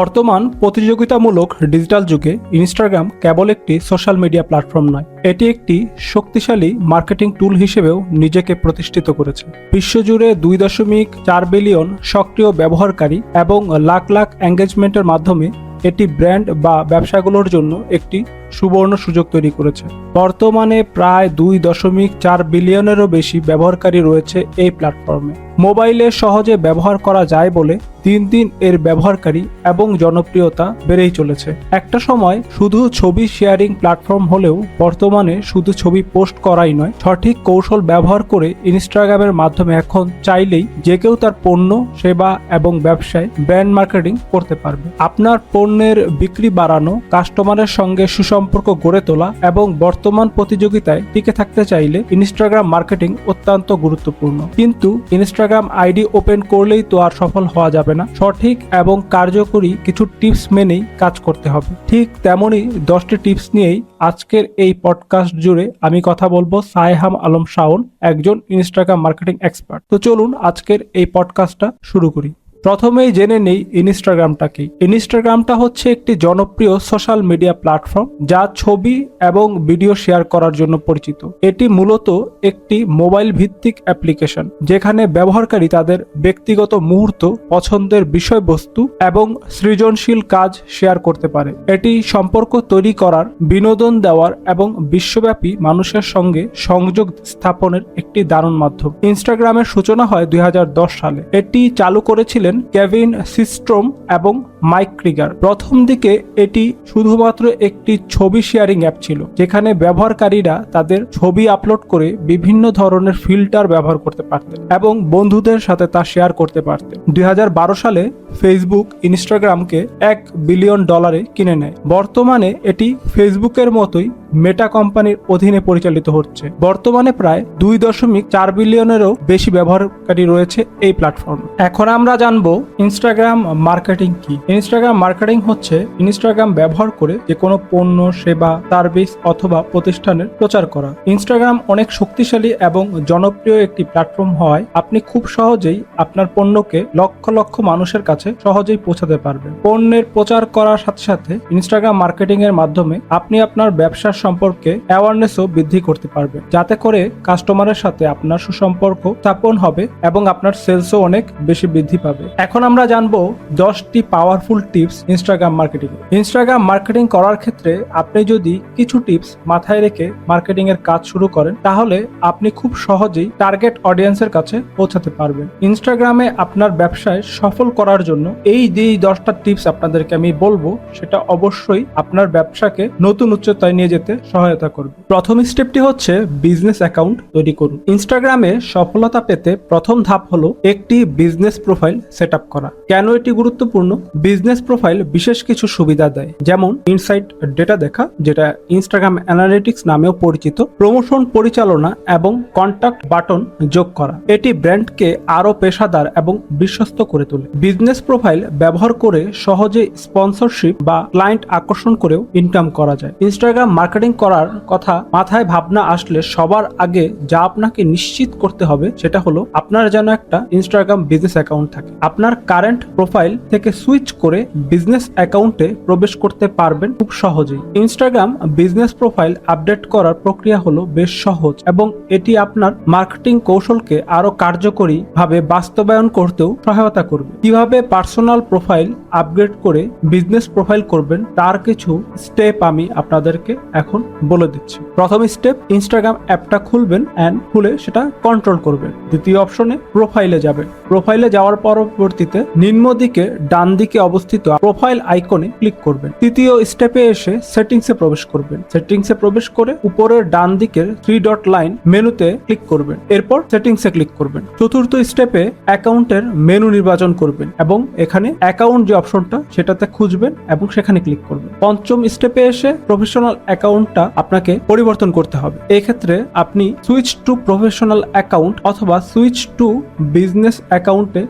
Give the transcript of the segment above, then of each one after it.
বর্তমান প্রতিযোগিতামূলক ডিজিটাল যুগে ইনস্টাগ্রাম কেবল একটি সোশ্যাল মিডিয়া প্ল্যাটফর্ম নয়, এটি একটি শক্তিশালী মার্কেটিং টুল হিসেবেও নিজেকে প্রতিষ্ঠিত করেছে। বিশ্বজুড়ে দুই দশমিক চার বিলিয়ন সক্রিয় ব্যবহারকারী এবং লাখ লাখ এঙ্গেজমেন্টের মাধ্যমে এটি ব্র্যান্ড বা ব্যবসাগুলোর জন্য একটি সুবর্ণ সুযোগ তৈরি করেছে। বর্তমানে প্রায় দুই দশমিক চার বিলিয়নেরও বেশি ব্যবহারকারী রয়েছে এই প্ল্যাটফর্মে। মোবাইলে সহজে ব্যবহার করা যায় বলে দিন দিন এর ব্যবহারকারী এবং জনপ্রিয়তা বেড়েই চলেছে। একটা সময় শুধু ছবি শেয়ারিং প্ল্যাটফর্ম হলেও বর্তমানে শুধু ছবি পোস্ট করাই নয়, সঠিক কৌশল ব্যবহার করে ইনস্টাগ্রামের মাধ্যমে এখন চাইলেই যে কেউ তার পণ্য, সেবা এবং ব্যবসায় ব্র্যান্ড মার্কেটিং করতে পারবে। আপনার পণ্যের বিক্রি বাড়ানো, কাস্টমারের সঙ্গে সুসম্পর্ক গড়ে তোলা এবং বর্তমান প্রতিযোগিতায় টিকে থাকতে চাইলে ইনস্টাগ্রাম মার্কেটিং অত্যন্ত গুরুত্বপূর্ণ। কিন্তু ইনস্টাগ্রাম আইডি ওপেন করলেই তো আর সফল হওয়া যাবে না। সঠিক এবং কার্যকরী কিছু টিপস মেনেই কাজ করতে হবে। ঠিক তেমনই দশটি টিপস নিয়েই আজকের এই পডকাস্ট জুড়ে আমি কথা বলব সায়েহাম আলম শাওন, একজন ইনস্টাগ্রাম মার্কেটিং এক্সপার্ট তো চলুন আজকের এই পডকাস্টটা শুরু করি। প্রথমেই জেনে নেই ইনস্টাগ্রামটা কি ইনস্টাগ্রামটা হচ্ছে একটি জনপ্রিয় সোশ্যাল মিডিয়া প্ল্যাটফর্ম যা ছবি এবং ভিডিও শেয়ার করার জন্য পরিচিত। এটি মূলত একটি মোবাইল ভিত্তিক অ্যাপ্লিকেশন যেখানে ব্যবহারকারী তাদের ব্যক্তিগত মুহূর্ত, পছন্দের বিষয়বস্তু এবং সৃজনশীল কাজ শেয়ার করতে পারে। এটি সম্পর্ক তৈরি করার, বিনোদন দেওয়ার এবং বিশ্বব্যাপী মানুষের সঙ্গে সংযোগ স্থাপনের একটি দারুণ মাধ্যম। ইনস্টাগ্রামের সূচনা হয় দুই হাজার দশ সালে। এটি চালু করেছিলেন কেভিন সিস্ট্রোম এবং মাইক ক্রিগার প্রথম দিকে এটি শুধুমাত্র একটি ছবি শেয়ারিং অ্যাপ ছিল, যেখানে ব্যবহারকারীরা তাদের ছবি আপলোড করে বিভিন্ন ধরনের ফিল্টার ব্যবহার করতে পারতেন এবং বন্ধুদের সাথে তা শেয়ার করতে পারতেন। দুই হাজার বারো সালে ফেসবুক ইনস্টাগ্রামকে এক বিলিয়ন ডলারে কিনে নেয়। বর্তমানে এটি ফেসবুকের মতোই মেটা কোম্পানির অধীনে পরিচালিত হচ্ছে। বর্তমানে প্রায় দুই দশমিক চার বিলিয়নেরও বেশি ব্যবহারকারী রয়েছে এই প্ল্যাটফর্ম এখন আমরা জানব ইনস্টাগ্রাম মার্কেটিং কি? ইনস্টাগ্রাম মার্কেটিং হচ্ছে ইনস্টাগ্রাম ব্যবহার করে যে কোনো পণ্য, সেবা সার্ভিস অথবা প্রতিষ্ঠানের প্রচার করা। ইনস্টাগ্রাম অনেক শক্তিশালী এবং জনপ্রিয় একটি প্ল্যাটফর্ম হওয়ায় আপনি খুব সহজেই আপনার পণ্যকে লক্ষ লক্ষ মানুষের কাছে সহজেই পৌঁছাতে পারবেন। পণ্যের প্রচার করার সাথে সাথে ইনস্টাগ্রাম মার্কেটিং এর মাধ্যমে আপনি আপনার ব্যবসার সম্পর্কে অ্যাওয়ারনেসও বৃদ্ধি করতে পারবেন। যাতে করে কাস্টমারের সাথে আপনার সুসম্পর্ক স্থাপন হবে এবং আপনার সেলসও অনেক বেশি বৃদ্ধি পাবে। এখন আমরা জানব দশটি powerful tips Instagram marketing Instagram marketing করার ক্ষেত্রে আপনি যদি কিছু টিপস মাথায় রেখে মার্কেটিং এর কাজ শুরু করেন, তাহলে আপনি খুব সহজেই টার্গেট অডিয়েন্সের কাছে পৌঁছাতে পারবেন। ইনস্টাগ্রামে আপনার ব্যবসায় সফল করার জন্য এই যে দশটা টিপস আপনাদেরকে আমি বলব, সেটা অবশ্যই আপনার ব্যবসাকে নতুন উচ্চতায় নিয়ে যেতে সহায়তা করবে। প্রথম স্টেপটি হচ্ছে বিজনেস অ্যাকাউন্ট তৈরি করুন। ইনস্টাগ্রামে সফলতা পেতে প্রথম ধাপ হলো একটি বিজনেস প্রোফাইল সেট করা। কেন এটি গুরুত্বপূর্ণ? বিজনেস প্রোফাইল বিশেষ কিছু সুবিধা দেয়। যেমন ইনসাইট ডেটা দেখা, যেটা ইনস্টাগ্রাম অ্যানালিটিক্স নামেও পরিচিত প্রমোশন পরিচালনা এবং কন্টাক্ট বাটন যোগ করা। এটি ব্র্যান্ডকে আরও পেশাদার এবং বিশ্বস্ত করে তোলে। বিজনেস প্রোফাইল ব্যবহার করে সহজে স্পন্সরশিপ বা ক্লায়েন্ট আকর্ষণ করেও ইনকাম করা যায়। ইনস্টাগ্রাম মার্কেটিং করার কথা মাথায় ভাবনা আসলে সবার আগে যা আপনাকে নিশ্চিত করতে হবে, সেটা হলো আপনার যেন একটা ইনস্টাগ্রাম বিজনেস অ্যাকাউন্ট থাকে। আপনার কারেন্ট প্রোফাইল থেকে সুইচ করে বিজনেস অ্যাকাউন্টে প্রবেশ করতে পারবেন খুব সহজেই। ইনস্টাগ্রাম বিজনেস প্রোফাইল আপডেট করার প্রক্রিয়া হলো বেশ সহজ এবং এটি আপনার মার্কেটিং কৌশলকে আরও কার্যকরী ভাবে বাস্তবায়ন করতেও সহায়তা করবে। কীভাবে পার্সোনাল প্রোফাইল আপগ্রেড করে বিজনেস প্রোফাইল করবেন তার কিছু স্টেপ আমি আপনাদেরকে এখন বলে দিচ্ছি। প্রথম স্টেপ ইনস্টাগ্রাম অ্যাপটা খুলবেন অ্যান্ড খুলে সেটা কন্ট্রোল করবেন। দ্বিতীয় অপশনে প্রোফাইলে যাবেন। প্রোফাইলে যাওয়ার পরবর্তীতে নিম্ন দিকে ডান দিকে অবস্থিত প্রোফাইল আইকনে ক্লিক করবেন। তৃতীয় স্টেপে এসে সেটিংসে প্রবেশ করবেন। সেটিংসে প্রবেশ করে উপরের ডান দিকের থ্রি ডট লাইন মেনুতে ক্লিক করবেন। এরপর সেটিংসে ক্লিক করবেন। চতুর্থ স্টেপে অ্যাকাউন্টের মেনু নির্বাচন করবেন এবং এখানে অ্যাকাউন্ট যে অপশনটা সেটাতে খুঁজবেন এবং সেখানে ক্লিক করবেন। পঞ্চম স্টেপে এসে প্রফেশনাল অ্যাকাউন্টটা আপনাকে পরিবর্তন করতে হবে। এই ক্ষেত্রে আপনি সুইচ টু প্রফেশনাল অ্যাকাউন্ট অথবা সুইচ টু বিজনেস অ্যাকাউন্টে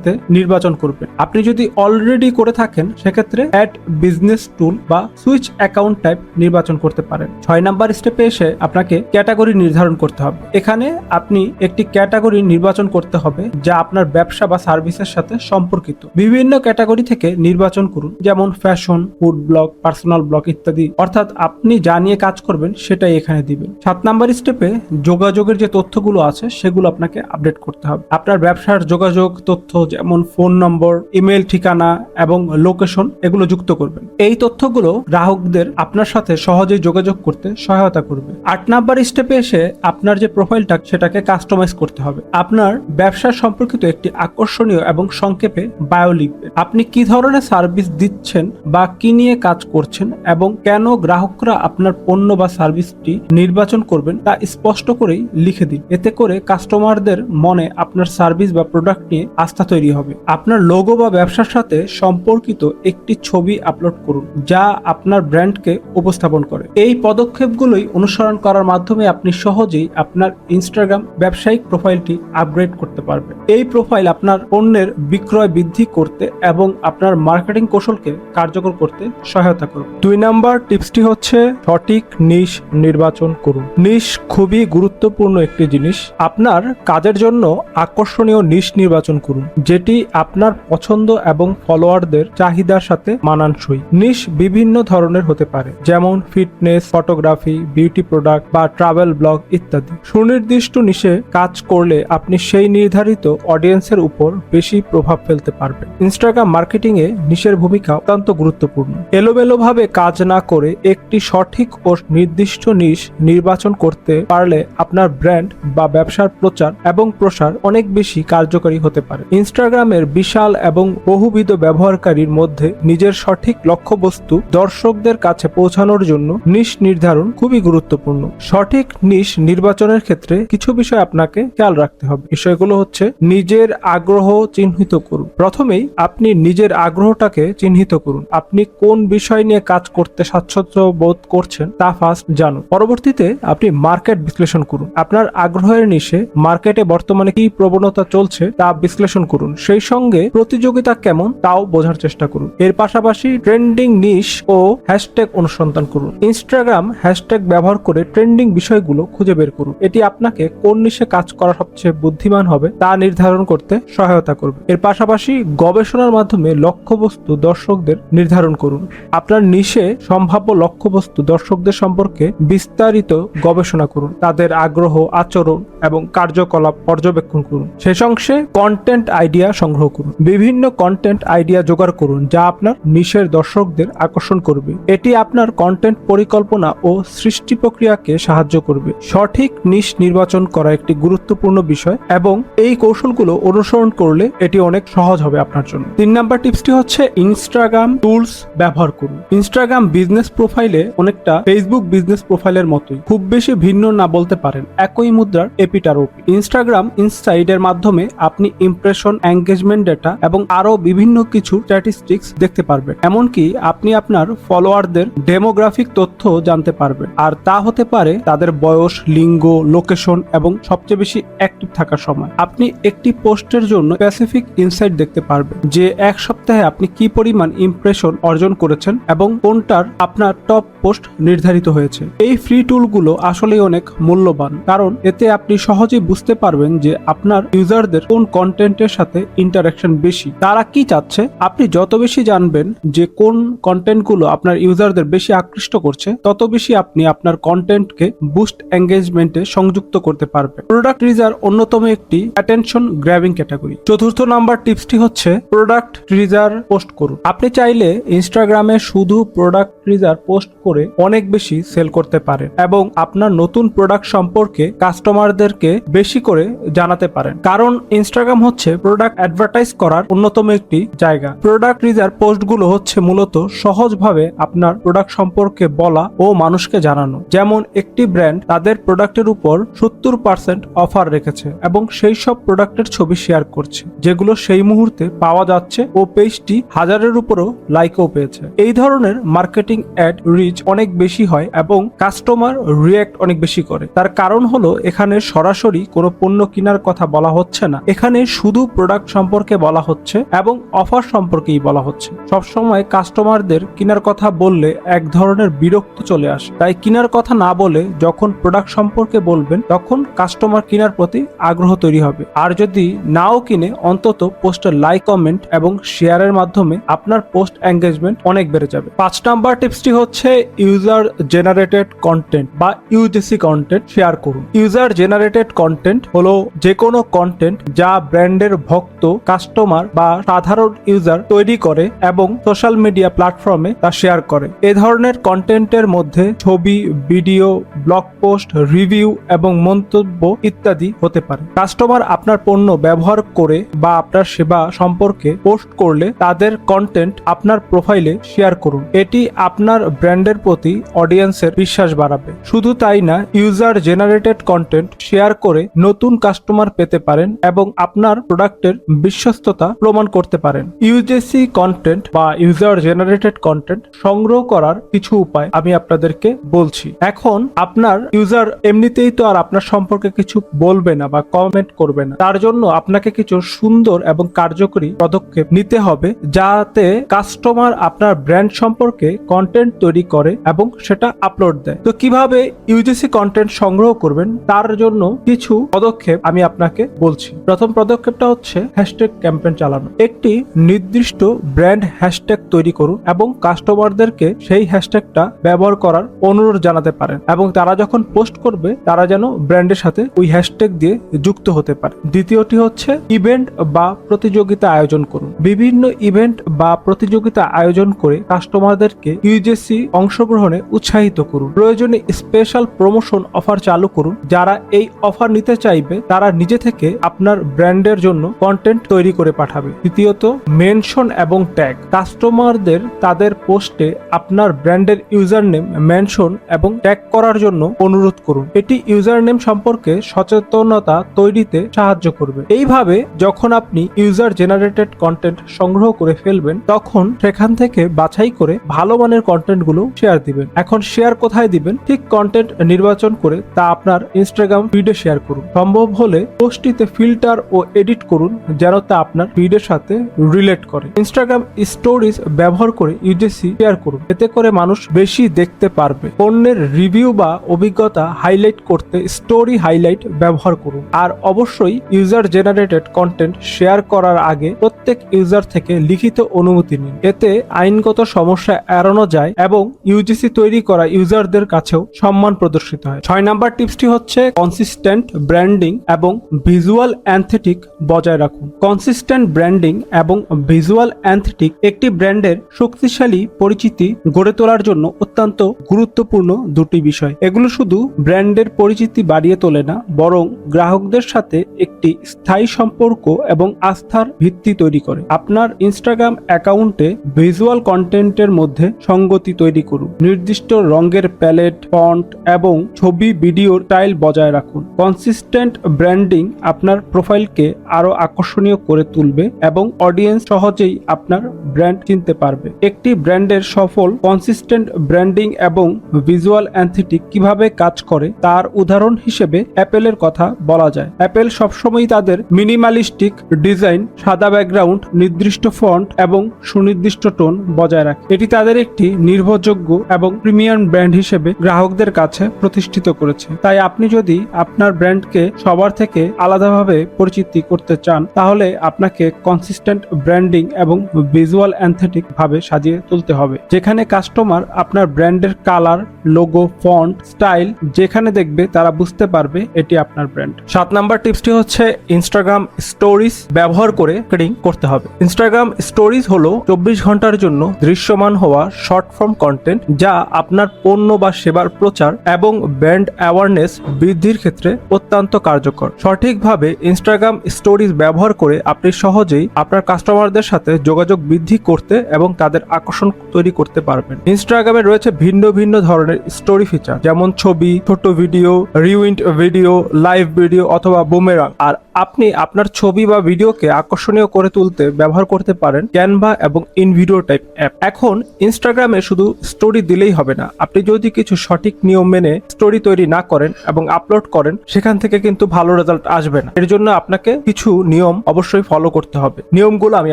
অপশনটাতে নির্বাচন করবেন আপনি যদি অলরেডি করে থাকেন, সেক্ষেত্রে অ্যাড বিজনেস টুল বা সুইচ অ্যাকাউন্ট টাইপ নির্বাচন করতে পারেন। ছয় নাম্বার স্টেপে এসে আপনাকে ক্যাটাগরি নির্ধারণ করতে হবে। এখানে আপনি একটি ক্যাটাগরি নির্বাচন করতে হবে, যা আপনার ব্যবসা বা সার্ভিসের সাথে সম্পর্কিত। বিভিন্ন ক্যাটাগরি থেকে নির্বাচন করুন, যেমন fashion food blog personal blog ইত্যাদি। অর্থাৎ আপনি যা নিয়ে কাজ করবেন, সেটাই এখানে দিবেন। সাত নাম্বার স্টেপে যোগাযোগের যে তথ্যগুলো আছে, সেগুলো আপনাকে আপডেট করতে হবে। আপনার ব্যবসার যোগাযোগ, তথ্য যেমন ফোন নম্বর, ইমেল ঠিকানা এবং লোকেশন এগুলো যুক্ত করবেন। এই তথ্যগুলো গ্রাহকদের আপনার সাথে সহজেই যোগাযোগ করতে সহায়তা করবে। আট নাম্বার স্টেপে এসে আপনার যে প্রোফাইলটা, সেটাকে কাস্টমাইজ করতে হবে। আপনার ব্যবসা সম্পর্কিত একটি আকর্ষণীয় এবং সংক্ষেপে বায়ো লিখবেন আপনি কি ধরনের সার্ভিস দিচ্ছেন বা কি নিয়ে কাজ করছেন এবং কেন গ্রাহকরা আপনার পণ্য বা সার্ভিসটি নির্বাচন করবেন, তা স্পষ্ট করেই লিখে দিন। এতে করে কাস্টমারদের মনে আপনার সার্ভিস বা প্রোডাক্ট নিয়ে আস্থা তৈরি হবে। আপনার লোগো বা ব্যবসার সাথে সম্পর্কিত একটি ছবি আপলোড করুন, যা আপনার ব্র্যান্ডকে উপস্থাপন করে। এই পদক্ষেপগুলোই অনুসরণ করার মাধ্যমে আপনি সহজেই আপনার ইনস্টাগ্রাম ব্যবসায়িক প্রোফাইলটি আপগ্রেড করতে পারবেন। এই প্রোফাইল আপনার পণ্যের বিক্রয় বৃদ্ধি করতে এবং আপনার মার্কেটিং কৌশলকে কার্যকর করতে সহায়তা করবে। দুই নাম্বার টিপসটি হচ্ছে সঠিক নিশ নির্বাচন করুন। নিশ খুবই গুরুত্বপূর্ণ একটি জিনিস। আপনার কাজের জন্য আকর্ষণীয় নিশ নির্বাচন করুন যেটি আপনার পছন্দ এবং ফলোয়ারদের চাহিদার সাথে মানানসই। নিশ বিভিন্ন ধরনের হতে পারে, যেমন ফিটনেস, ফটোগ্রাফি, বিউটি প্রোডাক্ট বা ট্রাভেল ব্লগ ইত্যাদি। সুনির্দিষ্ট নিশে কাজ করলে আপনি সেই নির্ধারিত অডিয়েন্সের উপর বেশি প্রভাব ফেলতে পারবেন। ইনস্টাগ্রাম মার্কেটিং এ নিশের ভূমিকা অত্যন্ত গুরুত্বপূর্ণ। এলোমেলোভাবে কাজ না করে একটি সঠিক ও নির্দিষ্ট নিশ নির্বাচন করতে পারলে আপনার ব্র্যান্ড বা ব্যবসার প্রচার এবং প্রসার অনেক বেশি কার্যকরী হতে পারে। ইনস্টাগ্রামের বিশাল এবং বহুবিধ ব্যবহারকারীর মধ্যে নিজের সঠিক লক্ষ্যবস্তু দর্শকদের কাছে পৌঁছানোর জন্য নিশ নির্ধারণ খুবই গুরুত্বপূর্ণ। সঠিক নিশ নির্বাচনের ক্ষেত্রে কিছু বিষয় আপনাকে খেয়াল রাখতে হবে। বিষয়গুলো হচ্ছে নিজের আগ্রহ চিহ্নিত করুন। প্রথমেই আপনি নিজের আগ্রহটাকে চিহ্নিত করুন। আপনি কোন বিষয় নিয়ে কাজ করতে স্বাচ্ছন্দ্য বোধ করছেন তা ফার্স্ট জানুন। পরবর্তীতে আপনি মার্কেট বিশ্লেষণ করুন। আপনার আগ্রহের নিশে মার্কেটে বর্তমানে কি প্রবণতা চলছে তা বিশ্লেষণ করুন। সেই সঙ্গে প্রতিযোগিতা কেমন তাও বোঝার চেষ্টা করুন। এর পাশাপাশি ট্রেন্ডিং নিশ ও হ্যাশট্যাগ অনুসন্ধান করুন। ইনস্টাগ্রাম হ্যাশট্যাগ ব্যবহার করে ট্রেন্ডিং বিষয়গুলো খুঁজে বের করুন। এটি আপনাকে কোন নিশে কাজ করা সবচেয়ে বুদ্ধিমান হবে তা নির্ধারণ করতে সহায়তা করবে। এর পাশাপাশি গবেষণার মাধ্যমে লক্ষ্যবস্তু দর্শকদের নির্ধারণ করুন। আপনার নিশে সম্ভাব্য লক্ষ্যবস্তু দর্শকদের সম্পর্কে বিস্তারিত গবেষণা করুন। তাদের আগ্রহ, আচরণ এবং কার্যকলাপ পর্যবেক্ষণ করুন। শেষ অংশে কন্টেন্ট আইডিয়া সংগ্রহ করুন। বিভিন্ন কন্টেন্ট আইডিয়া জোগাড় করুন যা আপনার নিশের দর্শকদের আকর্ষণ করবে। এটি আপনার কন্টেন্ট পরিকল্পনা ও সৃষ্টি প্রক্রিয়াকে সাহায্য করবে। সঠিক নিশ নির্বাচন করা একটি গুরুত্বপূর্ণ বিষয় এবং এই কৌশলগুলো অনুসরণ করলে এটি অনেক সহজ হবে আপনার জন্য। তিন নাম্বার টিপসটি হচ্ছে ইনস্টাগ্রাম টুলস ব্যবহার করুন। ইনস্টাগ্রাম বিজনেস প্রোফাইলে অনেকটা ফেসবুক বিজনেস প্রোফাইলের মতোই। খুব বেশি ভিন্ন না বলতে পারেন, একই মুদ্রার এপিটার ইনস্টাগ্রাম ইনসাইডের মাধ্যমে আপনি ইমপ্রেশন এঙ্গেজমেন্ট ডেটা এবং আরও বিভিন্ন কিছু স্ট্যাটিস্টিক্স দেখতে পারবেন। এমনকি আপনি আপনার ফলোয়ারদের ডেমোগ্রাফিক তথ্য জানতে পারবেন। আর তা হতে পারে তাদের বয়স, লিঙ্গ লোকেশন এবং সবচেয়ে বেশি অ্যাক্টিভ থাকার সময়। আপনি একটি পোস্টের জন্য স্পেসিফিক ইনসাইট দেখতে পারবেন যে এক সপ্তাহে আপনি কি পরিমাণ ইমপ্রেশন অর্জন করেছেন এবং কোনটার আপনার টপ পোস্ট নির্ধারিত হয়েছে। এই ফ্রি টুলগুলো আসলে অনেক মূল্যবান। কারণ এতে আপনি সহজেই বুঝতে পারবেন যে আপনার ইউজারদের কোন কন্টেন্টের সাথে ইন্টারাকশন বেশি। তারা কি চাচ্ছে? আপনি যত বেশি জানবেন যে কোন কন্টেন্টগুলো আপনার ইউজারদের বেশি আকৃষ্ট করছে, তত বেশি আপনি আপনার কন্টেন্টকে বুস্ট এঙ্গেজমেন্টে সংযুক্ত করতে পারবেন। প্রোডাক্ট রিজার অন্যতম একটি অ্যাটেনশন গ্র্যাবিং ক্যাটাগরি চতুর্থ নাম্বার টিপসটি হচ্ছে প্রোডাক্ট রিজার পোস্ট করুন। আপনি চাইলে ইনস্টাগ্রামে শুধু প্রোডাক্ট রিজার পোস্ট করে অনেক বেশি সেল করতে পারেন এবং আপনার নতুন প্রোডাক্ট সম্পর্কে কাস্টমারদেরকে বেশি করে জানাতে পারেন। কারণ ইনস্টাগ্রাম হচ্ছে প্রোডাক্ট অ্যাডভার্টাইজ করার অন্যতম একটি জায়গা। প্রোডাক্ট রিজার পোস্টগুলো হচ্ছে মূলত সহজভাবে আপনার প্রোডাক্ট সম্পর্কে বলা ও মানুষকে জানানো। যেমন একটি ব্র্যান্ড তাদের প্রোডাক্টের উপর সত্তর পার্সেন্ট অফার রেখেছে এবং সেই সব প্রোডাক্টের ছবি শেয়ার করছে, যেগুলো সেই মুহূর্তে পাওয়া যাচ্ছে ও পেজটি হাজারের উপরও লাইকও পেয়েছে। এই ধরনের মার্কেটিং অ্যাড রিচ অনেক বেশি হয় এবং কাস্টমার রিয়্যাক্ট অনেক বেশি করে। তার কারণ হলো এখানে সরাসরি কোনো পণ্য কেনার কথা বলা হচ্ছে না। এখানে শুধু প্রোডাক্ট সম্পর্কে বলা হচ্ছে এবং অফার সম্পর্কেই বলা হচ্ছে। সবসময় কাস্টমারদের কেনার কথা বললে এক ধরনের বিরক্ত চলে আসে। তাই কেনার কথা না বলে যখন প্রোডাক্ট সম্পর্কে বলবেন, তখন কাস্টমার কেনার প্রতি আগ্রহ তৈরি হবে। আর যদি নাও কিনে, অন্তত পোস্টের লাইক কমেন্ট এবং শেয়ারের মাধ্যমে আপনার পোস্ট এঙ্গেজমেন্ট অনেক বেড়ে যাবে। পাঁচ নাম্বার টিপসটি হচ্ছে ইউজার জেনারেটেড কন্টেন্ট বা ইউজিসি কন্টেন্ট শেয়ার করুন। ইউজার জেনারেটেড কন্টেন্ট হলো যে কোনো কন্টেন্ট যা ব্র্যান্ডের ভক্ত কাস্টমার বা সাধারণ ইউজার তৈরি করে এবং সোশ্যাল মিডিয়া প্ল্যাটফর্মে তা শেয়ার করে। এ ধরনের কন্টেন্টের মধ্যে ছবি ভিডিও ব্লগ পোস্ট রিভিউ এবং মন্তব্য ইত্যাদি হতে পারে। কাস্টমার আপনার পণ্য ব্যবহার করে বা আপনার সেবা সম্পর্কে পোস্ট করলে তাদের কন্টেন্ট আপনার প্রোফাইলে শেয়ার করুন। এটি আপনার ব্র্যান্ডের প্রতি অডিয়েন্সের বিশ্বাস বাড়াবে। শুধু তাই না ইউজার জেনারেটেড কন্টেন্ট শেয়ার করে নতুন কাস্টমার পেতে পারেন এবং আপনার প্রোডাক্টের বিশ্বস্ততা প্রমাণ করতে পারেন। ইউজেসি কন্টেন্ট বা ইউজার জেনারেটেড কন্টেন্ট সংগ্রহ করার কিছু উপায় আমি আপনাদেরকে বলছি। এখন আপনার ইউজার এমনিতেই তো আর আপনার সম্পর্কে কিছু বলবে না বা কমেন্ট করবে না। তার জন্য আপনাকে কিছু সুন্দর এবং কার্যকরী পদক্ষেপ নিতে হবে যাতে কাস্টমার আপনার ব্র্যান্ড সম্পর্কে কন্টেন্ট তৈরি করে এবং সেটা আপলোড দেয়। তো কীভাবে ইউজিসি কন্টেন্ট সংগ্রহ করবেন, তার জন্য কিছু পদক্ষেপ আমি আপনাকে বলছি। প্রথম পদক্ষেপটা হচ্ছে হ্যাশট্যাগ ক্যাম্পেইন চালানো। একটি নির্দিষ্ট ব্র্যান্ড হ্যাশট্যাগ তৈরি করুন এবং কাস্টমারদেরকে সেই হ্যাশট্যাগটা ব্যবহার করার অনুরোধ জানাতে পারেন এবং তারা যখন পোস্ট করবে, তারা যেন ব্র্যান্ডের সাথে ওই হ্যাশট্যাগ দিয়ে যুক্ত হতে পারে। দ্বিতীয়টি হচ্ছে ইভেন্ট বা প্রতিযোগিতা আয়োজন করুন। বিভিন্ন ইভেন্ট বা প্রতিযোগিতা আয়োজন করে কাস্টমারদেরকে ইউজেসি অংশগ্রহণে উৎসাহিত করুন। প্রয়োজনে স্পেশাল প্রমোশন অফার চালু করুন। যারা এই অফার নিতে চাইবে, তারা নিজে থেকে আপনার ব্র্যান্ডের জন্য কন্টেন্ট তৈরি করে পাঠাবে। তৃতীয়ত মেনশন এবং ট্যাগ কাস্টমারদের তাদের পোস্টে আপনার ব্র্যান্ডের ইউজার নেম মেনশন এবং ট্যাগ করার জন্য অনুরোধ করুন। এটি ইউজার নেম সম্পর্কে সচেতনতা তৈরিতে সাহায্য করবে। এইভাবে যখন আপনি ইউজার জেনারেটেড কন্টেন্ট সংগ্রহ করে ফেলবেন, তখন সেখান থেকে বাছাই করে ভালো মানের কন্টেন্টগুলো শেয়ার দিবেন। এখন শেয়ার কোথায় দিবেন? ঠিক কন্টেন্ট নির্বাচন করে তা আপনার ইনস্টাগ্রাম ফিডে শেয়ার করুন। সম্ভব হলে পোস্টটিতে ফিল্টার ও এডিট করুন। যেন তা আপনার ফিডের সাথে রিলেট করে। ইনস্টাগ্রাম স্টোরিজ ব্যবহার করে ইউজেসি শেয়ার করুন। এতে করে মানুষ বেশি দেখতে পারবে। পণ্যের রিভিউ বা অভিজ্ঞতা হাইলাইট করতে স্টোরি হাইলাইট ব্যবহার করুন। আর অবশ্যই ইউজার জেনারেটেড কন্টেন্ট শেয়ার করার আগে প্রত্যেক ইউজার থেকে লিখিত অনুমতি নিন। এতে আইনগত সমস্যা এড়ানো যায় এবং ইউজিসি তৈরি করা ইউজারদের কাছেও সম্মান প্রদর্শিত হয়। ছয় নাম্বার টিপসটি হচ্ছে কনসিস্টেন্ট ব্র্যান্ডিং এবং ভিজুয়াল অ্যান্থেটিক বজায় রাখুন। কনসিস্টেন্ট ব্র্যান্ডিং এবং ভিজুয়াল অ্যান্থেটিক একটি ব্র্যান্ডের শক্তিশালী পরিচিতি গড়ে তোলার জন্য অত্যন্ত গুরুত্বপূর্ণ দুটি বিষয়। এগুলো শুধু ব্র্যান্ডের পরিচিতি বাড়িয়ে তোলে না, বরং গ্রাহকদের সাথে একটি স্থায়ী সম্পর্ক এবং আস্থার ভিত্তি তৈরি করে। আপনার ইনস্টাগ্রাম অ্যাকাউন্টে ভিজুয়াল কন্টেন্টের মধ্যে সঙ্গতি তৈরি করুন। নির্দিষ্ট রঙের প্যালেট ফন্ট এবং ছবি ভিডিও স্টাইল বজায় রাখুন। কনসিস্টেন্ট ব্র্যান্ডিং আপনার প্রোফাইলকে আরও আকর্ষণীয় করে তুলবে এবং অডিয়েন্স সহজেই আপনার ব্র্যান্ড চিনতে পারবে। একটি ব্র্যান্ডের সফল কনসিস্টেন্ট ব্র্যান্ডিং এবং ভিজুয়াল অ্যান্থেটিক কীভাবে কাজ করে তার উদাহরণ হিসেবে অ্যাপেলের কথা বলা যায়। অ্যাপেল সবসময় তাদের মিনিমালিস্টিক ডিজাইন সাদা ব্যাকগ্রাউন্ড নির্দিষ্ট ফন্ট এবং সুনির্দিষ্ট টোন বজায় রাখে। এটি তাদের একটি নির্ভরযোগ্য এবং প্রিমিয়াম ব্র্যান্ড হিসেবে গ্রাহকদের কাছে প্রতিষ্ঠিত করেছে। তাই আপনি যদি আপনার ব্র্যান্ডকে সবার থেকে আলাদাভাবে পরিচিতি করতে চান তাহলে আপনাকে কনসিস্টেন্ট ব্র্যান্ডিং এবং ভিজুয়াল অ্যান্থেটিক ভাবে সাজিয়ে তুলতে হবে। যেখানে কাস্টমার আপনার ব্র্যান্ডের কালার লোগো ফন্ট স্টাইল যেখানে দেখবে তারা বুঝতে পারবে এটি আপনার ব্র্যান্ড সাত নাম্বার টিপসটি হচ্ছে ইনস্টাগ্রাম স্টোরিজ ব্যবহার করে মার্কেটিং করতে হবে। ইনস্টাগ্রাম স্টোরিজ হলো চব্বিশ ঘণ্টার জন্য দৃশ্যমান হওয়া শর্ট ফর্ম কন্টেন্ট যা আপনার পণ্য বা সেবার প্রচার এবং ব্র্যান্ড অ্যাওয়ারনেস বৃদ্ধির ক্ষেত্রে অত্যন্ত কার্যকর। সঠিকভাবে ইনস্টাগ্রাম স্টোরিজ ব্যবহার করে আপনি সহজেই আপনার কাস্টমারদের সাথে যোগাযোগ বৃদ্ধি করতে এবং তাদের আকর্ষণ তৈরি করতে পারবেন। ইনস্টাগ্রামে রয়েছে ভিন্ন ভিন্ন ধরনের স্টোরি ফিচার যেমন ছবি, ছোট video rewind video live video অথবা বুমেরাং আর আপনি আপনার ছবি বা ভিডিওকে আকর্ষণীয় করে তুলতে ব্যবহার করতে পারেন ক্যানভা এবং ইনভিডিও টাইপ অ্যাপ এখন ইনস্টাগ্রামে শুধু স্টোরি দিলেই হবে না, আপনি যদি কিছু সঠিক নিয়ম মেনে স্টোরি তৈরি না করেন এবং আপলোড করেন, সেখান থেকে কিন্তু ভালো রেজাল্ট আসবে না। এর জন্য আপনাকে কিছু নিয়ম অবশ্যই ফলো করতে হবে। নিয়মগুলো আমি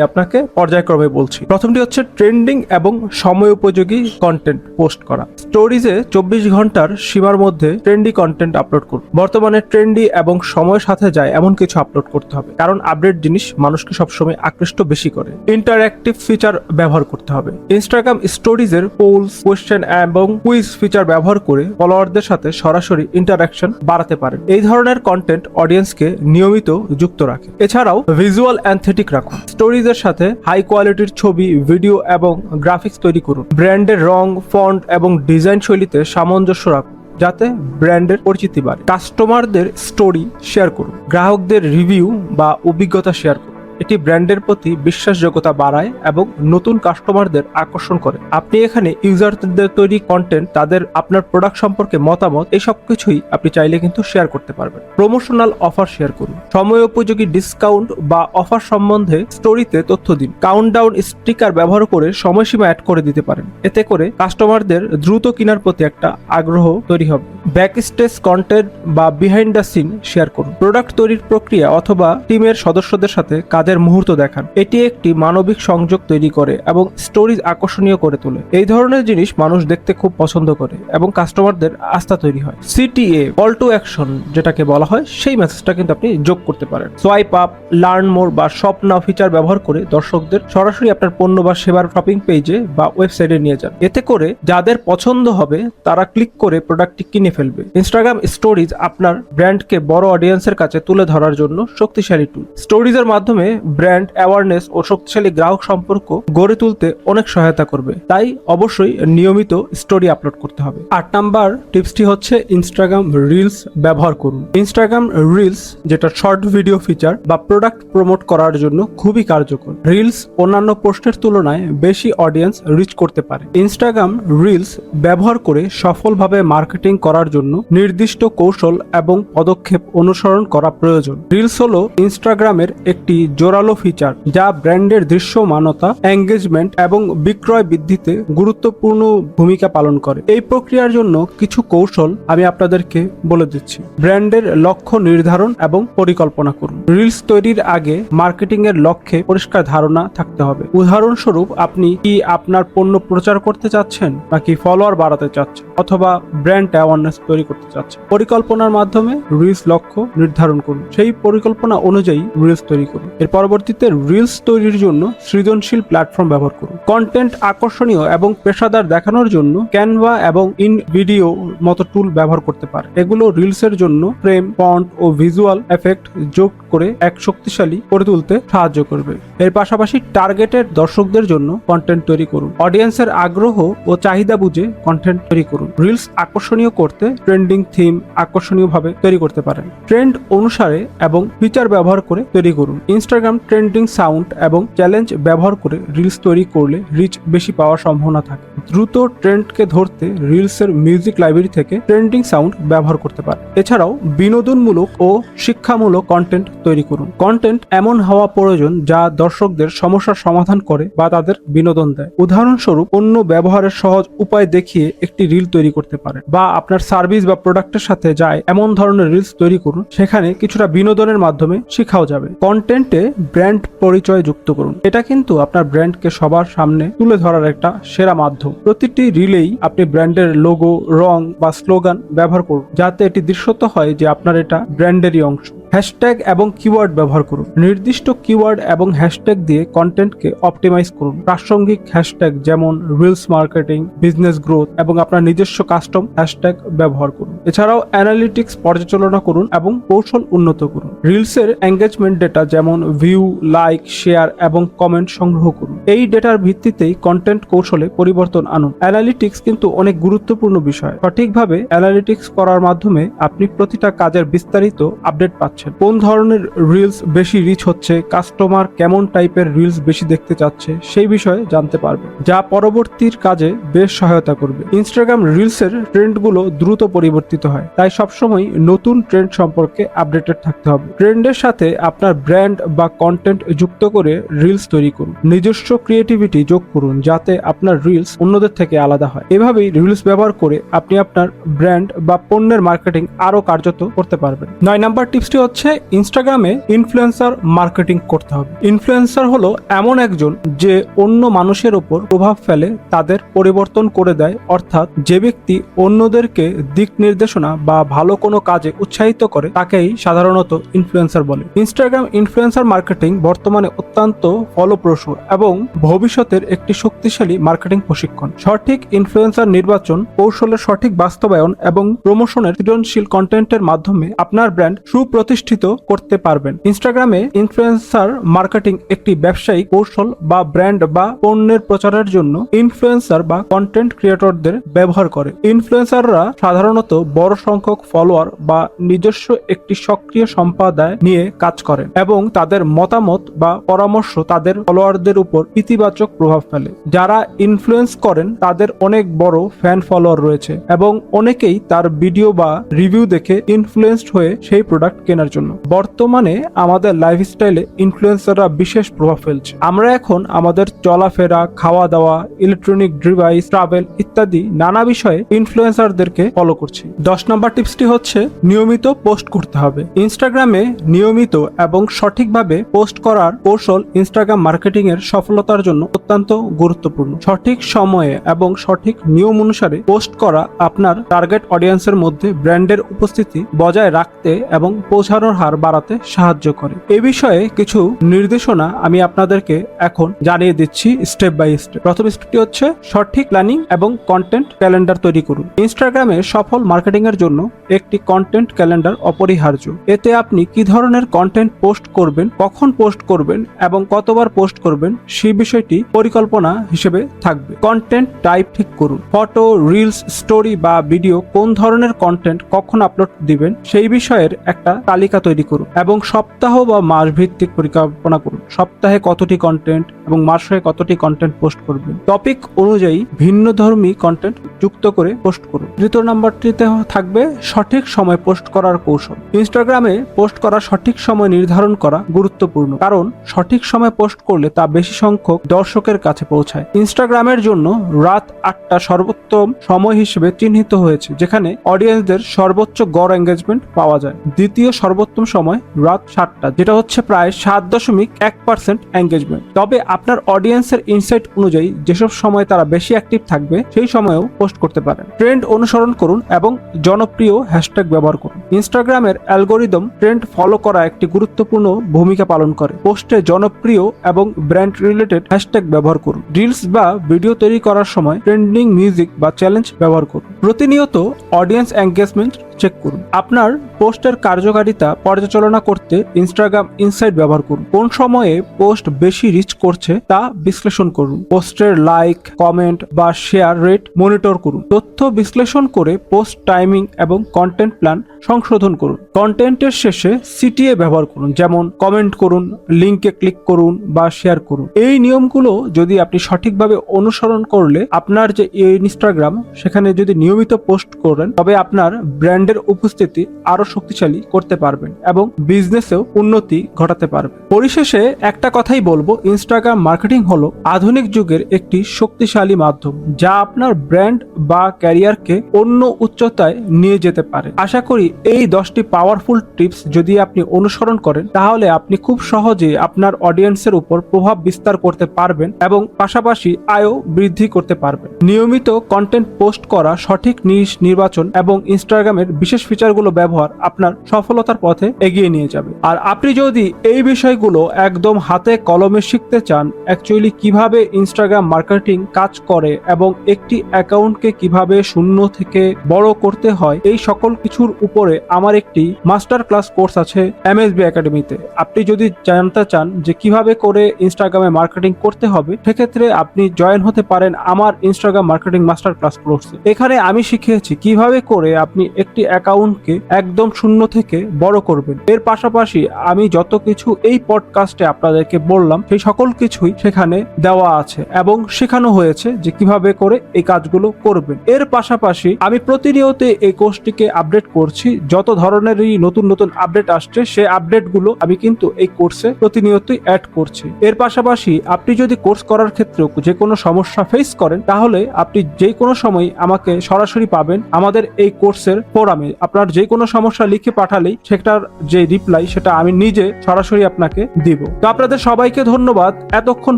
আপনাকে পর্যায়ক্রমে বলছি। প্রথমটি হচ্ছে ট্রেন্ডিং এবং সময় উপযোগী কন্টেন্ট পোস্ট করা। স্টোরিজে চব্বিশ ঘণ্টার সীমার মধ্যে ট্রেন্ডি কন্টেন্ট আপলোড করুন। বর্তমানে ট্রেন্ডি এবং সময়ের সাথে যায় এমন কিছু আপলোড করতে হবে। কারণ আপডেট জিনিস মানুষকে সবসময় আকৃষ্ট বেশি করে। ইন্টারঅ্যাক্টিভ ফিচার ব্যবহার করতে হবে। ইনস্টাগ্রাম স্টোরিজের পোলস কোয়েশ্চেন এবং কুইজ ফিচার ব্যবহার করে ফলোয়ারদের সাথে সরাসরি ইন্টারাকশন বাড়াতে পারেন। এই ধরনের কন্টেন্ট অডিয়েন্সকে নিয়মিত যুক্ত রাখে। এছাড়াও ভিজুয়াল অ্যান্থেটিক রাখুন। স্টোরিজের সাথে হাই কোয়ালিটির ছবি ভিডিও এবং গ্রাফিক্স তৈরি করুন। ব্র্যান্ডের রং ফন্ট এবং ডিজাইন শৈলীতে সামঞ্জস্য রাখুন, যাতে ব্র্যান্ডের পরিচিতি বাড়ে। কাস্টমারদের স্টোরি শেয়ার করুন। গ্রাহকদের রিভিউ বা অভিজ্ঞতা শেয়ার করুন। এটি ব্র্যান্ডের প্রতি বিশ্বাসযোগ্যতা বাড়ায় এবং নতুন কাস্টমারদের আকর্ষণ করে। আপনি এখানে ইউজারদের তৈরি কন্টেন্ট তাদের আপনার প্রোডাক্ট সম্পর্কে মতামত এই সব কিছুই আপনি চাইলে কিন্তু শেয়ার করতে পারবেন। প্রমোশনাল অফার শেয়ার করুন। সময় উপযোগী ডিসকাউন্ট বা অফার সম্বন্ধে স্টোরিতে তথ্য দিন। কাউন্টডাউন স্টিকার ব্যবহার করে সময়সীমা অ্যাড করে দিতে পারেন। এতে করে কাস্টমারদের দ্রুত কেনার প্রতি একটা আগ্রহ তৈরি হবে। ব্যাক স্টেজ কন্টেন্ট বা বিহাইন্ড দ্য সিন শেয়ার করুন। প্রোডাক্ট তৈরির প্রক্রিয়া অথবা টিমের সদস্যদের সাথে কাজের মুহূর্ত দেখান। এটি একটি মানবিক সংযোগ তৈরি করে এবং স্টোরিজ আকর্ষণীয় করে তোলে। এই ধরনের জিনিস মানুষ দেখতে খুব পছন্দ করে এবং কাস্টমারদের আস্থা তৈরি হয়। সিটিএ, কল টু অ্যাকশন যেটাকে বলা হয়, সেই মেসেজটা কিন্তু আপনি যোগ করতে পারেন। সোয়াইপ আপ, লার্ন মোর বা শপ নাও ফিচার ব্যবহার করে দর্শকদের সরাসরি আপনার পণ্য বা সেবার শপিং পেজে বা ওয়েবসাইটে নিয়ে যান। এতে করে যাদের পছন্দ হবে, তারা ক্লিক করে প্রোডাক্টটি কিনে ফেলবে। ইনস্টাগ্রাম স্টোরিজ আপনার ব্র্যান্ডকে বড় অডিয়েন্সের কাছে তুলে ধরার জন্য শক্তিশালী টুল স্টোরিজের মাধ্যমে ব্র্যান্ড অ্যাওয়ারনেস ও শক্তিশালী গ্রাহক সম্পর্ক গড়ে তুলতে অনেক সহায়তা করবে। তাই অবশ্যই নিয়মিত স্টোরি আপলোড করতে হবে। আট নাম্বার টিপসটি হচ্ছে ইনস্টাগ্রাম রিলস ব্যবহার করুন। ইনস্টাগ্রাম রিলস যেটা শর্ট ভিডিও ফিচার বা প্রোডাক্ট প্রমোট করার জন্য খুবই কার্যকর। রিলস অন্যান্য পোস্টের তুলনায় বেশি অডিয়েন্স রিচ করতে পারে। ইনস্টাগ্রাম রিলস ব্যবহার করে সফলভাবে মার্কেটিং করার জন্য নির্দিষ্ট কৌশল এবং পদক্ষেপ অনুসরণ করা প্রয়োজন। রিলস হলো ইনস্টাগ্রামের একটি জোরালো ফিচার যা ব্র্যান্ডের দৃশ্যমানতা এঙ্গেজমেন্ট এবং বিক্রয় বৃদ্ধিতে গুরুত্বপূর্ণ ভূমিকা পালন করে। এই প্রক্রিয়ার জন্য কিছু কৌশল আমি আপনাদেরকে বলে দিচ্ছি। ব্র্যান্ডের লক্ষ্য নির্ধারণ এবং পরিকল্পনা করুন। রিলস তৈরির আগে মার্কেটিং এর লক্ষ্যে পরিষ্কার ধারণা থাকতে হবে। উদাহরণস্বরূপ, আপনি কি আপনার পণ্য প্রচার করতে চাচ্ছেন নাকি ফলোয়ার বাড়াতে চাচ্ছেন অথবা ব্র্যান্ড অ্যাওয়ারনেস তৈরি করতে চাচ্ছেন? পরিকল্পনার মাধ্যমে রিলস লক্ষ্য নির্ধারণ করুন। সেই পরিকল্পনা অনুযায়ী রিলস তৈরি করুন। পরবর্তীতে রিলস তৈরির জন্য সৃজনশীল প্ল্যাটফর্ম ব্যবহার করুন। কন্টেন্ট আকর্ষণীয় এবং পেশাদার দেখানোর জন্য ক্যানভা এবং ইন ভিডিও মতো টুল ব্যবহার করতে পারে। এগুলো রিলসের জন্য ফ্রেম ফন্ট ও ভিজুয়াল এফেক্ট যোগ করে এক শক্তিশালী করে তুলতে সাহায্য করবে। এর পাশাপাশি টার্গেটেড দর্শকদের জন্য কন্টেন্ট তৈরি করুন। অডিয়েন্সের আগ্রহ ও চাহিদা বুঝে কন্টেন্ট তৈরি করুন। রিলস আকর্ষণীয় করতে ট্রেন্ডিং থিম আকর্ষণীয়ভাবে তৈরি করতে পারেন। ট্রেন্ড অনুসারে এবং ফিচার ব্যবহার করে তৈরি করুন। ইনস্টাগ্রাম ট্রেন্ডিং সাউন্ড এবং চ্যালেঞ্জ ব্যবহার করে রিলস তৈরি করলে রিচ বেশি পাওয়ার সম্ভাবনা থাকে। দ্রুত ট্রেন্ডকে ধরতে রিলসের মিউজিক লাইব্রেরি থেকে ট্রেন্ডিং সাউন্ড ব্যবহার করতে পারে এছাড়াও বিনোদনমূলক ও শিক্ষামূলক কন্টেন্ট তৈরি করুন। কন্টেন্ট এমন হওয়া প্রয়োজন যা দর্শকদের সমস্যার সমাধান করে বা তাদের বিনোদন দেয়। উদাহরণস্বরূপ অন্য ব্যবহারের সহজ উপায় দেখিয়ে একটি রিল তৈরি করতে পারেন বা আপনার সার্ভিস বা প্রোডাক্টের সাথে যায় এমন ধরনের রিলস তৈরি করুন। সেখানে কিছুটা বিনোদনের মাধ্যমে শেখাও যাবে। কন্টেন্টে ব্র্যান্ড পরিচয় যুক্ত করুন। এটা কিন্তু আপনার ব্র্যান্ডকে সবার সামনে তুলে ধরার একটা সেরা মাধ্যম। প্রতিটি রিলেই আপনি ব্র্যান্ডের লোগো রং বা স্লোগান ব্যবহার করুন, যাতে এটি দৃশ্যত হয় যে আপনার এটা ব্র্যান্ডেরই অংশ। হ্যাশট্যাগ এবং কিওয়ার্ড ব্যবহার করুন। নির্দিষ্ট কিওয়ার্ড এবং হ্যাশট্যাগ দিয়ে কন্টেন্টকে অপটিমাইজ করুন। প্রাসঙ্গিক হ্যাশট্যাগ যেমন রিলস মার্কেটিং বিজনেস গ্রোথ এবং আপনার নিজস্ব কাস্টম হ্যাশট্যাগ ব্যবহার করুন। এছাড়াও অ্যানালিটিক্স পর্যালোচনা করুন এবং কৌশল উন্নত করুন। রিলসের এঙ্গেজমেন্ট ডেটা যেমন ভিউ, লাইক, শেয়ার এবং কমেন্ট সংগ্রহ করুন। এই ডেটার ভিত্তিতেই কন্টেন্ট কৌশলে পরিবর্তন আনুন। অ্যানালিটিক্স কিন্তু অনেক গুরুত্বপূর্ণ বিষয়। সঠিকভাবে অ্যানালিটিক্স করার মাধ্যমে আপনি প্রতিটা কাজের বিস্তারিত আপডেট পাচ্ছেন। কোন ধরনের রিলস বেশি রিচ হচ্ছে কাস্টমার কেমন টাইপের রিলস বেশি দেখতে চাচ্ছে, সেই বিষয়ে জানতে পারবেন। যা পরবর্তীর কাজে বেশ সহায়তা করবে। ইনস্টাগ্রাম রিলসের ট্রেন্ডগুলো দ্রুত পরিবর্তিত হয়। তাই সবসময় নতুন ট্রেন্ড সম্পর্কে আপডেটেড থাকতে হবে। ট্রেন্ডের সাথে আপনার ব্র্যান্ড বা কন্টেন্ট যুক্ত করে রিলস তৈরি করুন। নিজস্ব ক্রিয়েটিভিটি যোগ করুন যাতে আপনার রিলস অন্যদের থেকে আলাদা হয়। এভাবেই রিলস ব্যবহার করে আপনি আপনার ব্র্যান্ড বা পণ্যের মার্কেটিং আরও কার্যত করতে পারবেন। নয় নাম্বার টিপসটি হচ্ছে ইনস্টাগ্রামে ইনফ্লুয়েন্সার মার্কেটিং করতে হবে। ইনফ্লুয়েন্সার হলো এমন একজন যে অন্য মানুষের ওপর প্রভাব ফেলে, তাদের পরিবর্তন করে দেয়, অর্থাৎ যে ব্যক্তি অন্যদেরকে দিক নির্দেশনা বা ভালো কোনো কাজে উৎসাহিত করে, তাকেই সাধারণত ইনফ্লুয়েন্সার বলে। ইনস্টাগ্রাম ইনফ্লুয়েন্সার মার্কেটিং বর্তমানে অত্যন্ত ফলপ্রসূ এবং ভবিষ্যতের একটি শক্তিশালী মার্কেটিং প্রশিক্ষণ। সঠিক ইনফ্লুয়েন্সার নির্বাচন, কৌশলের সঠিক বাস্তবায়ন এবং প্রমোশনের সৃজনশীল কন্টেন্টের মাধ্যমে আপনার ব্র্যান্ড সুপ্রতিষ্ঠিত করতে পারবেন। ইনস্টাগ্রামে ইনফ্লুয়েন্সার মার্কেটিং একটি ব্যবসায়িক কৌশল বা ব্র্যান্ড বা পণ্যের প্রচারের জন্য ইনফ্লুয়েন্সার বা কন্টেন্ট ক্রিয়েটরদের ব্যবহার করে। ইনফ্লুয়েন্সাররা সাধারণত বড় সংখ্যক ফলোয়ার বা নিজস্ব একটি সক্রিয় সম্পাদায় নিয়ে কাজ করেন এবং তাদের মতামত বা পরামর্শ তাদের ফলোয়ারদের উপর ইতিবাচক প্রভাব ফেলে। যারা ইনফ্লুয়েন্স করেন, তাদের অনেক বড় ফ্যান ফলোয়ার রয়েছে এবং অনেকেই তার ভিডিও বা রিভিউ দেখে ইনফ্লুয়েসড হয়ে সেই প্রোডাক্ট কেনার জন্য। বর্তমানে আমাদের লাইফস্টাইলে ইনফ্লুয়েন্সাররা বিশেষ প্রভাব ফেলছে। আমরা এখন আমাদের চলাফেরা খাওয়া দাওয়া ইলেকট্রনিক ডিভাইস ট্রাভেল ইত্যাদি নানা বিষয়ে ইনফ্লুয়েন্সারদেরকে ফলো করছি। দশ নম্বর টিপসটি হচ্ছে, নিয়মিত পোস্ট করতে হবে। ইনস্টাগ্রামে নিয়মিত এবং সঠিকভাবে পোস্ট করার কৌশল ইনস্টাগ্রাম মার্কেটিং এর সফলতার জন্য অত্যন্ত গুরুত্বপূর্ণ। সঠিক সময়ে এবং সঠিক নিয়ম অনুসারে পোস্ট করা আপনার টার্গেট অডিয়েন্সের মধ্যে ব্র্যান্ডের উপস্থিতি বজায় রাখতে এবং পৌঁছানোর হার বাড়াতে সাহায্য করে। এ বিষয়ে কিছু নির্দেশনা আমি আপনাদেরকে এখন জানিয়ে দিচ্ছি স্টেপ বাই স্টেপ প্রথম স্টেপটি হচ্ছে সঠিক প্ল্যানিং এবং কন্টেন্ট ক্যালেন্ডার তৈরি করুন। ইনস্টাগ্রামে সফল মার্কেটিং এর জন্য একটি কন্টেন্ট ক্যালেন্ডার অপরিহার্য। এতে আপনি কি ধরনের কন্টেন্ট পোস্ট করবেন কখন পোস্ট করবেন এবং কতবার পোস্ট করবেন সেই বিষয়টি পরিকল্পনা হিসেবে থাকবে। কন্টেন্ট টাইপ ঠিক করুন। ফটো রিলস স্টোরি বা ভিডিও কোন ধরনের কন্টেন্ট কখন আপলোড দিবেন সেই বিষয়ের একটা তালিকা তৈরি করুন এবং সপ্তাহ বা মাস ভিত্তিক পরিকল্পনা করুন। সপ্তাহে কতটি কন্টেন্ট এবং মাসে কতটি কন্টেন্ট পোস্ট করবেন। টপিক অনুযায়ী ভিন্ন ধর্মী কন্টেন্ট যুক্ত করে পোস্ট করুন। তৃতীয় নাম্বারটিতে থাকবে সঠিক সময় পোস্ট করার কৌশল। ইনস্টাগ্রামে পোস্ট করার সঠিক সময় নির্ধারণ করা গুরুত্বপূর্ণ, কারণ সঠিক সময় পোস্ট করলে তা বেশি সংখ্যক দর্শকের কাছে পৌঁছায়। ইনস্টাগ্রামের জন্য রাত আটটা সর্বোত্তম সময় হিসেবে চিহ্নিত হয়েছে, যেখানে অডিয়েন্সদের সর্বোচ্চ গড় এঙ্গেজমেন্ট পাওয়া যায়। দ্বিতীয় সর্বোত্তম সময় রাত সাতটা, যেটা হচ্ছে প্রায় সাত দশমিক এক পার্সেন্ট এঙ্গেজমেন্ট তবে আপনার অডিয়েন্সের ইনসাইট অনুযায়ী যেসব সময় তারা বেশি অ্যাক্টিভ থাকবে, সেই সময়েও পোস্ট করতে পারেন। ট্রেন্ড অনুসরণ করুন এবং জনপ্রিয় হ্যাশট্যাগ ব্যবহার করুন। ইনস্টাগ্রামের অ্যালগোরিদম ট্রেন্ড ফলো করা একটি গুরুত্বপূর্ণ ভূমিকা পালন করে। পোস্টে জনপ্রিয় এবং ব্র্যান্ড রিলেটেড হ্যাশট্যাগ ব্যবহার করুন। রিলস বা ভিডিও তৈরি করার সময় ট্রেন্ডিং মিউজিক বা চ্যালেঞ্জ ব্যবহার করুন। প্রতিনিয়ত অডিয়েন্স এঙ্গেজমেন্ট চেক করুন। আপনার পোস্টের কার্যকারিতা পর্যালোচনা করতে ইনস্টাগ্রাম ইনসাইট ব্যবহার করুন। কোন সময়ে পোস্ট বেশি রিচ করছে তা বিশ্লেষণ করুন। পোস্টের লাইক কমেন্ট বা শেয়ার রেট মনিটর করুন। তথ্য বিশ্লেষণ করে পোস্ট টাইমিং এবং কন্টেন্ট প্ল্যান সংশোধন করুন। কন্টেন্টের শেষে সিটিএ ব্যবহার করুন, যেমন কমেন্ট করুন লিঙ্কে ক্লিক করুন বা শেয়ার করুন। এই নিয়মগুলো যদি আপনি সঠিকভাবে অনুসরণ করলে আপনার যে ইনস্টাগ্রাম সেখানে যদি নিয়মিত পোস্ট করেন, তবে আপনার ব্র্যান্ডের উপস্থিতি আরও শক্তিশালী করতে পারবেন এবং বিজনেসেও উন্নতি ঘটাতে পারবেন। পরিশেষে একটা কথাই বলব ইনস্টাগ্রাম মার্কেটিং হলো আধুনিক যুগের একটি শক্তিশালী মাধ্যম, যা আপনার ব্র্যান্ড বা ক্যারিয়ারকে অন্য উচ্চতায় নিয়ে যেতে পারে। আশা করি এই দশটি পাওয়ারফুল টিপস যদি আপনি অনুসরণ করেন, তাহলে আপনি খুব সহজে আপনার অডিয়েন্সের উপর প্রভাব বিস্তার করতে পারবেন এবং পাশাপাশি আয়ও বৃদ্ধি করতে পারবেন। নিয়মিত কন্টেন্ট পোস্ট করা, সঠিক নিশ নির্বাচন এবং ইনস্টাগ্রামের বিশেষ ফিচারগুলো ব্যবহার আপনার সফলতার পথে এগিয়ে নিয়ে যাবে। আর আপনি যদি এই বিষয়গুলো একদম হাতে কলমে শিখতে চান অ্যাকচুয়ালি কীভাবে ইনস্টাগ্রাম মার্কেটিং কাজ করে এবং একটি অ্যাকাউন্টকে কীভাবে শূন্য থেকে বড় করতে হয়, এই সকল কিছুর উপরে আমার একটি মাস্টার ক্লাস কোর্স আছে এমএসবি একাডেমিতে। আপনি যদি জানতে চান যে কীভাবে করে ইনস্টাগ্রামে মার্কেটিং করতে হবে, সেক্ষেত্রে আপনি জয়েন হতে পারেন আমার ইনস্টাগ্রাম মার্কেটিং মাস্টার ক্লাস কোর্সে এখানে আমি শিখিয়েছি কীভাবে করে আপনি একটি অ্যাকাউন্টকে একদম শূন্য থেকে বড় করবেন। এর পাশাপাশি আমি যত কিছু এই পডকাস্টে আপনাদেরকে বললাম, সেই সকল কিছুই সেখানে দেওয়া আছে এবং শেখানো হয়েছে যে কীভাবে করে এই কাজগুলো করবেন। এর পাশাপাশি আমি প্রতিনিয়ত এই কোর্সটিকে আপডেট করছি, যত ধরনের কোর্সেরই নতুন নতুন আপডেট আসছে সেই আপডেটগুলো আমি কিন্তু এই কোর্সে প্রতিনিয়তই অ্যাড করছি। এর পাশাপাশি আপনি যদি কোর্স করার ক্ষেত্রে যে কোনো সমস্যা ফেস করেন, তাহলে আপনি যে কোনো সময় আমাকে সরাসরি পাবেন আমাদের এই কোর্সের ফোরামে আপনার যে কোনো সমস্যা লিখে পাঠালেই সেটার যে রিপ্লাই সেটা আমি নিজে সরাসরি আপনাকে দিব। তো আপনাদের সবাইকে ধন্যবাদ এতক্ষণ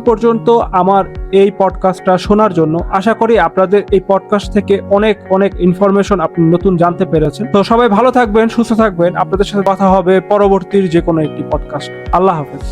পর্যন্ত আমার এই পডকাস্টটা শোনার জন্য। আশা করি আপনাদের এই পডকাস্ট থেকে অনেক অনেক ইনফরমেশন আপনি নতুন জানতে পেরেছেন। তো সবাই ভালো থাকবেন, সুস্থ থাকবেন। আপনাদের সাথে কথা হবে পরবর্তীর যে কোনো একটি পডকাস্ট আল্লাহ হাফেজ।